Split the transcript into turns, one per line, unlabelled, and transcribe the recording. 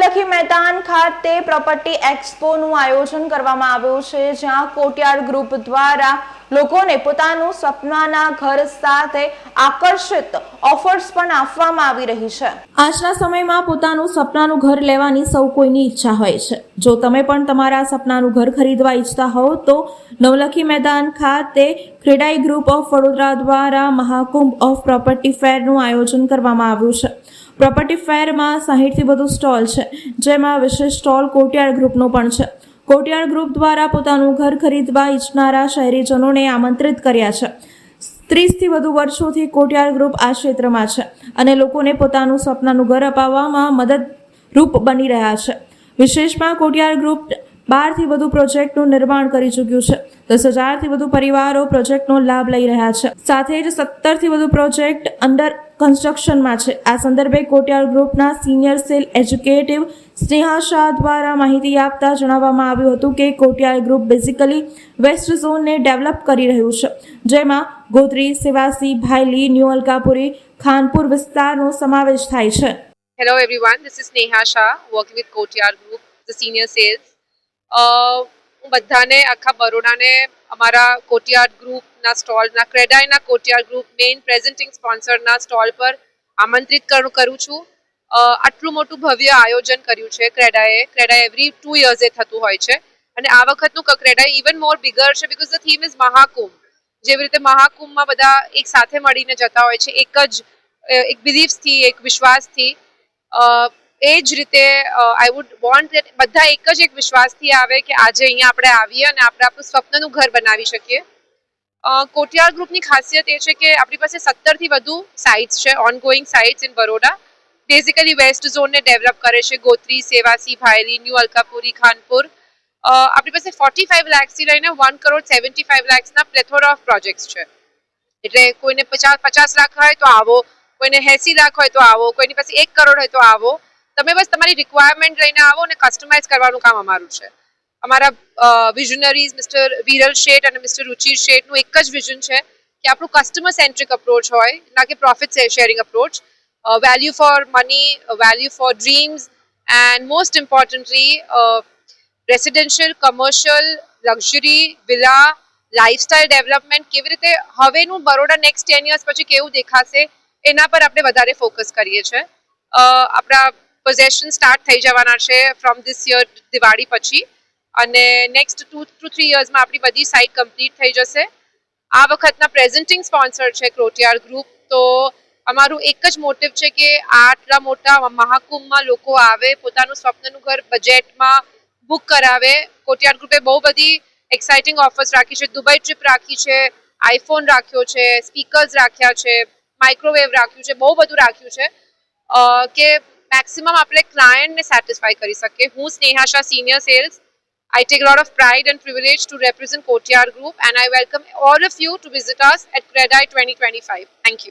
નવલખી મેદાન ખાતે પ્રોપર્ટી એક્સપોનું આયોજન કરવામાં આવ્યું છે જ્યાં કોટિયાર ગ્રુપ દ્વારા લોકોને પોતાનું સપનાના ઘર સાથે આકર્ષિત ઓફર્સ પણ આપવામાં આવી રહી છે. આજના સમયમાં પોતાનું સપનાનું ઘર લેવાની સૌ કોઈની ઈચ્છા હોય છે. જો તમે પણ તમારા સપનાનું ઘર ખરીદવા ઈચ્છતા હોવ તો નવલખી મેદાન ખાતે ક્રેડાઈ ગ્રુપ ઓફ વડોદરા દ્વારા મહાકુંભ ઓફ પ્રોપર્ટી ફેરનું આયોજન કરવામાં આવ્યું છે. પ્રોપર્ટી ફેરમાં સાહીઠથી વધુ સ્ટોલ છે. જેમાં વિશેષ સ્ટોલ કોટિયાર ગ્રુપનો પણ છે. કોટિયાર ગ્રુપ દ્વારા પોતાનું ઘર ખરીદવા ઈચ્છનારા શહેરીજનોને આમંત્રિત કર્યા છે. ત્રીસથી વધુ વર્ષોથી કોટિયાર ગ્રુપ આ ક્ષેત્રમાં છે અને લોકોને પોતાનું સપનાનું ઘર અપાવવામાં મદદરૂપ બની રહ્યા છે. વિશેષમાં કોટિયાર ગ્રુપ બારથી વધુ પ્રોજેક્ટનું નિર્માણ કરી ચૂક્યું છે. દસ હજારથી વધુ પરિવારો પ્રોજેક્ટનો લાભ લઈ રહ્યા છે. સાથે જ સત્તરથી વધુ પ્રોજેક્ટ અંડર કન્સ્ટ્રક્શનમાં છે. આ સંદર્ભે કોટિયાર ગ્રુપના senior sale executive Sneha Shah દ્વારા માહિતી આપતા જણાવવામાં આવ્યું હતું કે કોટિયાર ગ્રુપ બેઝિકલી વેસ્ટ ઝોનને ડેવલપ કરી રહ્યું છે. જેમાં ગોત્રી, સેવાસી, ભાયલી ન્યૂ અલકાપુરી ખાનપુર વિસ્તારનો સમાવેશ થાય છે.
Hello everyone this is Sneha Shah working with Kotiyar group the senior sales. હું બધાને આખા બરોડાને અમારા કોટિયાર્ડ ગ્રુપના સ્ટોલના, ક્રેડાઈના કોટિયાર્ડ ગ્રુપ મેઇન પ્રેઝન્ટિંગ સ્પોન્સરના સ્ટોલ પર આમંત્રિત કરું છું. આટલું મોટું ભવ્ય આયોજન કર્યું છે ક્રેડાએ. ક્રેડા એવરી ટુ યર્સે થતું હોય છે. અને આ વખતનું ક્રેડા ઇવન મોર બિગર છે because the theme is Mahakumbh. જેવી રીતે મહાકુંભમાં બધા એક સાથે મળીને જતા હોય છે. એક જ એક બિલીફ્સથી એક વિશ્વાસથી. એ જ રીતે આઈ વુડ વોન્ટ દેટ બધા એક જ એક વિશ્વાસથી આવે કે આજે અહીંયા આપણે આવીએ અને આપણે આપણું સ્વપ્નનું ઘર બનાવી શકીએ. કોટિયાર ગ્રુપની ખાસિયત એ છે કે આપણી પાસે સત્તરથી વધુ સાઇટ્સ છે ongoing sites in Baroda basically west ઝોનને ડેવલપ કરે છે, ગોત્રી, સેવાસી ભાયલી ન્યૂ અલકાપુરી ખાનપુર આપણી પાસે ફોર્ટી ફાઇવ લેક્સથી લઈને વન કરોડ સેવન્ટી ફાઇવ લેક્સના પ્લેથોર ઓફ પ્રોજેક્ટ્સ છે. એટલે કોઈને પચાસ પચાસ લાખ હોય તો આવો, કોઈને એંસી લાખ હોય તો આવો, કોઈની પાસે એક કરોડ હોય તો આવો. તમે બસ તમારી રિક્વાયરમેન્ટ લઈને આવો અને કસ્ટમાઇઝ કરવાનું કામ અમારું છે. અમારા વિઝનરીઝ મિસ્ટર વિરલ શેઠ અને મિસ્ટર રુચિર શેઠનું એક જ વિઝન છે કે આપણું કસ્ટમર સેન્ટ્રિક અપ્રોચ હોય, ના કે profit sharing approach value for money value for dreams and most importantly residential commercial luxury villa lifestyle development કેવી રીતે હવેનું બરોડા નેક્સ્ટ ટેન યર્સ પછી કેવું દેખાશે, એના પર આપણે વધારે ફોકસ કરીએ છીએ. આપણા પોઝેશન સ્ટાર્ટ થઈ જવાના છે ફ્રોમ ધીસ યર દિવાળી પછી. અને નેક્સ્ટ ટુ ટુ થ્રી યર્સમાં આપણી બધી સાઇટ કમ્પ્લીટ થઈ જશે. આ વખતના પ્રેઝન્ટિંગ સ્પોન્સર છે ક્રોટિયાર ગ્રુપ તો અમારું એક જ મોટિવ છે કે આટલા મોટા મહાકુંભમાં લોકો આવે, પોતાનું સ્વપ્નનું ઘર બજેટમાં બુક કરાવે. કોટિયાર ગ્રુપે બહુ બધી એક્સાઇટિંગ ઓફર્સ રાખી છે. દુબઈ ટ્રીપ રાખી છે આઈફોન રાખ્યો છે સ્પીકર્સ રાખ્યા છે માઇક્રોવેવ રાખ્યું છે, બહુ બધું રાખ્યું છે. કે મેક્સિમમ આપણે ક્લાયન્ટને સેટિસ્ફાય કરી શકીએ હું Sneha Shah senior sales I take a lot of pride and privilege to represent Kotiar Group and I welcome all of you to visit us at Credai 2025. Thank you.